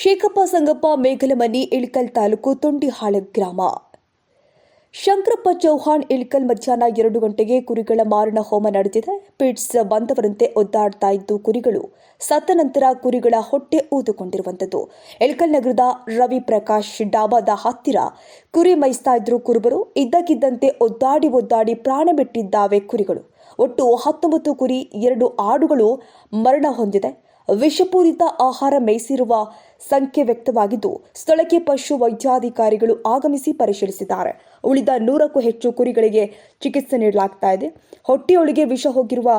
ಶೇಖಪ್ಪ ಸಂಗಪ್ಪ ಮೇಘಲಮನಿ ಇಳಿಕಲ್ ತಾಲೂಕು ತೊಂಡಿಹಾಳ ಗ್ರಾಮ. ಶಂಕರಪ್ಪ ಚೌಹಾಣ್ ಇಳ್ಕಲ್ ಮಧ್ಯಾಹ್ನ ಎರಡು ಗಂಟೆಗೆ ಕುರಿಗಳ ಮಾರಣ ಹೋಮ ನಡೆದಿದೆ. ಪಿಟ್ಸ್ ಬಂದವರಂತೆ ಒದ್ದಾಡ್ತಾ ಇದ್ದು ಕುರಿಗಳು ಸತ್ತ ನಂತರ ಕುರಿಗಳ ಹೊಟ್ಟೆ ಊದುಕೊಂಡಿರುವಂಥದ್ದು. ಇಳಕಲ್ ನಗರದ ರವಿ ಪ್ರಕಾಶ್ ಡಾಬಾದ ಹತ್ತಿರ ಕುರಿ ಮೈಸ್ತಾ ಇದ್ರು ಕುರುಬರು. ಇದ್ದಕ್ಕಿದ್ದಂತೆ ಒದ್ದಾಡಿ ಒದ್ದಾಡಿ ಪ್ರಾಣ ಬಿಟ್ಟಿದ್ದಾವೆ ಕುರಿಗಳು. ಒಟ್ಟು ಹತ್ತೊಂಬತ್ತು ಕುರಿ, ಎರಡು ಆಡುಗಳು ಮರಣ ಹೊಂದಿದೆ. ವಿಷಪೂರಿತ ಆಹಾರ ಮೇಯಿಸಿರುವ ಸಂಖ್ಯೆ ವ್ಯಕ್ತವಾಗಿದ್ದು, ಸ್ಥಳಕ್ಕೆ ಪಶು ವೈದ್ಯಾಧಿಕಾರಿಗಳು ಆಗಮಿಸಿ ಪರಿಶೀಲಿಸಿದ್ದಾರೆ. ಉಳಿದ ನೂರಕ್ಕೂ ಹೆಚ್ಚು ಕುರಿಗಳಿಗೆ ಚಿಕಿತ್ಸೆ ನೀಡಲಾಗ್ತಾ ಇದೆ. ಹೊಟ್ಟೆಯೊಳಗೆ ವಿಷ ಹೋಗಿರುವ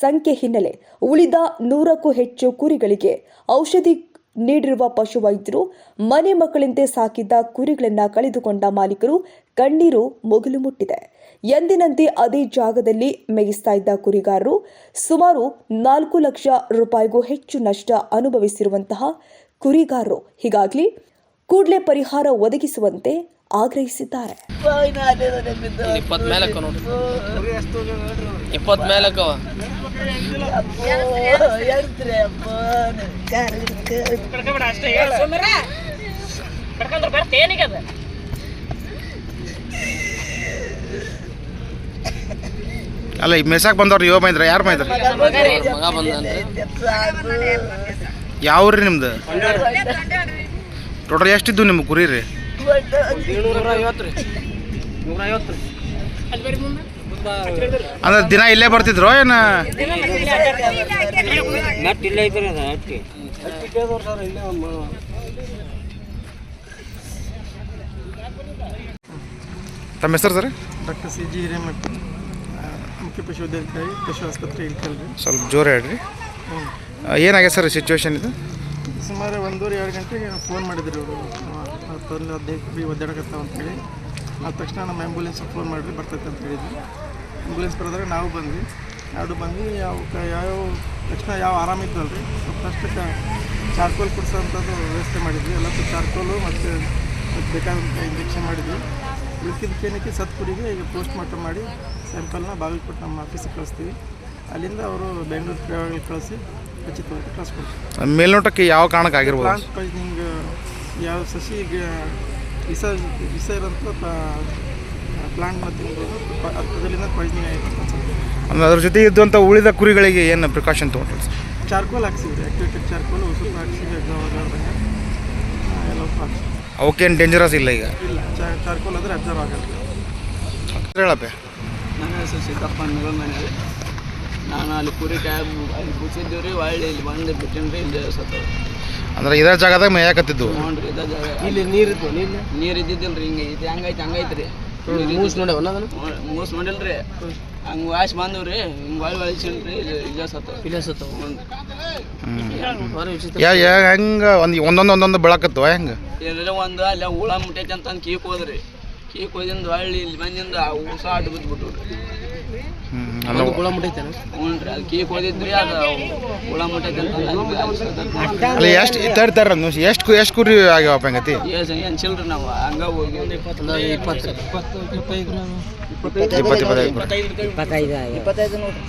ಸಂಖ್ಯೆ ಹಿನ್ನೆಲೆ ಉಳಿದ ನೂರಕ್ಕೂ ಹೆಚ್ಚು ಕುರಿಗಳಿಗೆ ಔಷಧಿ ನೀಡಿರುವ ಪಶುವೈದ್ಯರು ಮನೆ ಮಕ್ಕಳಂತೆ ಸಾಕಿದ್ದ ಕುರಿಗಳನ್ನ ಕಳೆದುಕೊಂಡ ಮಾಲೀಕರು ಕಣ್ಣೀರು ಮುಗಿಲು ಮುಟ್ಟಿದೆ. ಎಂದಿನಂತೆ ಅದೇ ಜಾಗದಲ್ಲಿ ಮೇಯಿಸ್ತಾ ಇದ್ದ ಕುರಿಗಾರರು ಸುಮಾರು ನಾಲ್ಕು ಲಕ್ಷ ರೂಪಾಯಿಗೂ ಹೆಚ್ಚು ನಷ್ಟ ಅನುಭವಿಸಿರುವಂತಹ ಕುರಿಗಾರರು ಹೀಗಾಗಿ ಕೂಡಲೇ ಪರಿಹಾರ ಒದಗಿಸುವಂತೆ ಆಗ್ರಹಿಸಿದ್ದಾರೆ. ಇಪ್ಪತ್ತು ಅಲ್ಲ, ಈ ಮೆಸಾಕ್ ಬಂದವ್ರು ಇವ ಬಂದ್ರ ಯಾರು ಬಂದ್ರ ಯಾವ ನಿಮ್ದು? ಟೋಟಲ್ ಎಷ್ಟಿದ್ದು ನಿಮ್ಮ ಕುರಿ ರೀ? ಅಂದ್ರೆ ದಿನ ಇಲ್ಲೇ ಬರ್ತಿದ್ರು ಏನ? ತಮ್ಮ ಹೆಸರು sir? Doctor C G Hiremath. ಮುಖ್ಯ ಪಶುವೈದ್ಯಾಧಿಕಾರಿ ಪಶು ಆಸ್ಪತ್ರೆ ಇಲ್ಕಲ್ರಿ ಸ್ವಲ್ಪ ಜೋರ ಹೇಳ್ರಿ. ಏನಾಗಿದೆ ಸರ್ ಸಿಚುವೇಶನ್ ಇದು? ಸುಮಾರು ಒಂದೂವರೆ ಎರಡು ಗಂಟೆಗೆ ಫೋನ್ ಮಾಡಿದ್ರು ಅವರು ಹತ್ತೊಂದು ಹದಿನೈದು ಕುರಿ ಒದ್ದಾಡಕತ್ತಾವ ಅಂತೇಳಿ ಆದ ತಕ್ಷಣ ನಮ್ಮ ಆ್ಯಂಬುಲೆನ್ಸ್ ಫೋನ್ ಮಾಡಿರಿ ಬರ್ತೈತೆ ಅಂತ ಹೇಳಿದ್ವಿ ಆ್ಯಂಬುಲೆನ್ಸ್ ಬರೋದ್ರೆ ನಾವು ಬಂದ್ವಿ. ಎರಡು ಬಂದು ಯಾವ ಯಾವ ತಕ್ಷಣ ಯಾವ ಆರಾಮಿದ್ದಲ್ಲ ರೀ ಫಸ್ಟಕ್ಕೆ ಚಾರ್ಕೋಲ್ ಕುಡಿಸೋಂಥದ್ದು ವ್ಯವಸ್ಥೆ ಮಾಡಿದ್ವಿ. ಎಲ್ಲ ಚಾರ್ಕೋಲು ಮತ್ತು ಬೇಕಾದಂಥ ಇಂಜೆಕ್ಷನ್ ಮಾಡಿದ್ವಿ. ಉಳ್ಕಿದ್ದಕ್ಕೆ ಕೇನಕ್ಕೆ ಸತ್ ಕುರಿಗೆ ಈಗ ಪೋಸ್ಟ್ ಮಾರ್ಟಮ್ ಮಾಡಿ ಸ್ಯಾಂಪಲ್ನ ಬಾಗಲಕೋಟೆ ನಮ್ಮ ಆಫೀಸಿಗೆ ಕಳಿಸ್ತೀವಿ. ಅಲ್ಲಿಂದ ಅವರು ಬೆಂಗಳೂರು ಪ್ರಯೋಗಗಳಿಗೆ ಕಳಿಸಿ ಖಚಿತವಾಗಿ ಕಳಿಸ್ಕೊಡ್ತೀವಿ ಮೇಲ್ನೋಟಕ್ಕೆ ಯಾವ ಕಾರಣಕ್ಕೆ ಆಗಿರ್ಬೋದು? ಪ್ಲಾಂಟ್ ಪಾಯ್ಸನಿಂಗ್ ಯಾವ ಸಸಿ ಈಗ ವಿಸ ವಿಸ ಇರೋಂಥ ಪ್ಲಾಂಟ್ ಮತ್ತು ಅದರಿಂದ ಪಾಯ್ಸನಿಂಗ್ ಆಯಿತು ಅಂದ್ರೆ ಅದ್ರ ಜೊತೆ ಇದ್ದಂಥ ಉಳಿದ ಕುರಿಗಳಿಗೆ ಏನು ಪ್ರಿಕಾಷನ್ ತೊಗೊಂಡ್ರಿ? ಚಾರ್ಕೋಲ್ ಹಾಕ್ಸಿದ್ರೆ. ಆಕ್ಟಿವೇಟೆಡ್ ಚಾರ್ಕೋಲ್ ಹೊಸ ಹಾಕ್ಸಿದ್ರೆ ಎಲ್ಲ ಅವಕ್ಕೇನು ಡೇಂಜರಸ್ ಇಲ್ಲ ಈಗ? ಚಾರ್ಕೋಲ್ ಆದರೆ ಅಬ್ಸರ್ವ್ ಆಗಲ್ಲ ಹೇಳಪ್ಪೆ. ನನ್ನ ಹೆಸರು ಸಿದ್ದಪ್ಪ ಮಗಳ ಮನೆ ನಾನು ಅಲ್ಲಿ ಕುರಿ ಟ್ಯಾಬ್ ಅಲ್ಲಿ ಕೂಸಿದ್ದೀವಿ ರೀ ಒಳ್ಳೆ ಇಲ್ಲಿ ಬಂದು ಬಿಟ್ಟಿನ್ರಿ ರೀ ಇಲ್ಲಿ ಸತ್ತ ಅಂದ್ರೆ ಇದೇ ಜಾಗದಾಗ ಮೇಯಾಕತ್ತಿದ್ದು? ನೋಡ್ರಿ ಇದ ಜಾಗ. ಇಲ್ಲಿ ನೀರು ಇತ್ತು ನೀರು ನೀರು ಇದ್ದಿದ್ದಿಲ್ಲ ರೀ ಹಿಂಗೆ ಐತಿ ಹೆಂಗೈತೆ ಹಂಗೈತೆ ರೀ. ಮೂಸ್ ನೋಡ್ಯಾವ ಮೂಸ್ ನೋಡಿಲ್ರಿ ಹಂಗೆ ವಾಶ್ ಬಂದವ್ರಿ ಹಿಂಗೆ ಒಳ್ಳೆ ಒಳಿಸಿಲ್ರಿ ಇಲ್ಲಿ ಇಲ್ಲ ಸತ್ತ ಇಲ್ಲ ಸತ್ತ ಯಾ ಯಾ ಹೆಂಗೆ? ಒಂದು ಒಂದೊಂದು ಒಂದೊಂದು ಬೆಳಕತ್ತವ ಹೆಂಗೆ? ಎಲ್ಲ ಒಂದು ಅಲ್ಲ ಹುಳ ಮುಟ್ಟೈತೆ ಅಂತ ಅಂದ್ ಕೀಕ್ ಹೋದ್ರಿ. ಕೀಕ್ ಹೋದಿಂದ ಹೊಳ್ಳಿ ಇಲ್ಲಿ ಬಂದಿಂದ ಆ ಊಸ ಅಡ್ಡು ಬಿದ್ಬಿಟ್ಟು ಹುಳ ಮುಟ್ಟೈತೆ ಹ್ಞೂ ರೀ ಅದು ಕೀಕ್ ಹೋದಿದ್ರಿ ಅದು ಹುಳ ಮುಟ್ಟೈತೆ ಅಂತ ಅಲ್ಲಿ ಎಷ್ಟು ಎಷ್ಟು ಎಷ್ಟು ಕುರಿ ಆಗ್ಯಾವಪ್ಪ ಹೆಂಗತಿ? ಏನು ಚಿಲ್ರಿ ನಾವು ಹಂಗ ಹೋಗಿ ಇಪ್ಪತ್ತು ಇಪ್ಪತ್ತು ಇಪ್ಪತ್ತೈದು ಇಪ್ಪತ್ತು ಇಪ್ಪತ್ತೈದು ಇಪ್ಪತ್ತೈದು ನೋಡ್ರಿ.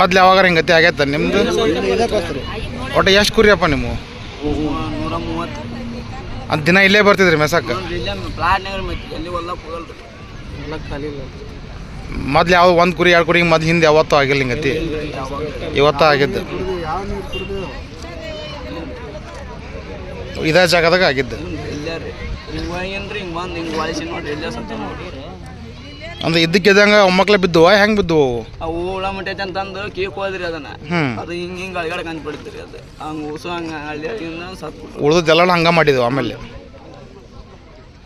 ಮೊದ್ಲು ಯಾವಾಗ ಹಿಂಗತಿ ಆಗೈತೆ ನಿಮ್ಮದು ಒಟ್ಟು ಎಷ್ಟು ಕುರಿಯಪ್ಪ ನೀವು ಅಂತ ದಿನ ಇಲ್ಲೇ ಬರ್ತಿದ್ರಿ ಮೆಸಕ್ಕೆ ಮೊದ್ಲು ಯಾವ ಒಂದು ಕುರಿ, ಎರಡು ಕುರಿ ಮೊದ್ಲು ಹಿಂದೆ ಯಾವತ್ತೂ ಆಗಿಲ್ಲ ಹಿಂಗತಿ? ಇವತ್ತು ಆಗಿದ್ದು. ಇದೇ ಜಾಗದಾಗ ಆಗಿದ್ದು. ಅಂದ್ರೆ ಇದ್ದಕ್ಕಿದ್ದಂಗೆ ಇದಂಗ ಬಿದ್ದುವ ಹೆಂಗೆ ಬಿದ್ದುವು ಅವು ಹುಳ ಮುಟ್ಟೈತೆ ಅಂತಂದು ಕೀಕ್ ಹೋದ್ರಿ ಅದನ್ನ. ಹ್ಮ್. ಅದು ಹಿಂಗೆ ಹಿಂಗೆ ಅಳಗಡೆ ಕಂಡು ಬಿಡ್ತೀರಿ ಅದು. ಹಂಗೆ ಉಸು ಹಂಗೆ ಹಳ್ಳಿ ಸತ್ತು ಉಳ್ದದ್ದೆಲ್ಲ ಹಂಗೆ ಮಾಡಿದ್ವು ಆಮೇಲೆ.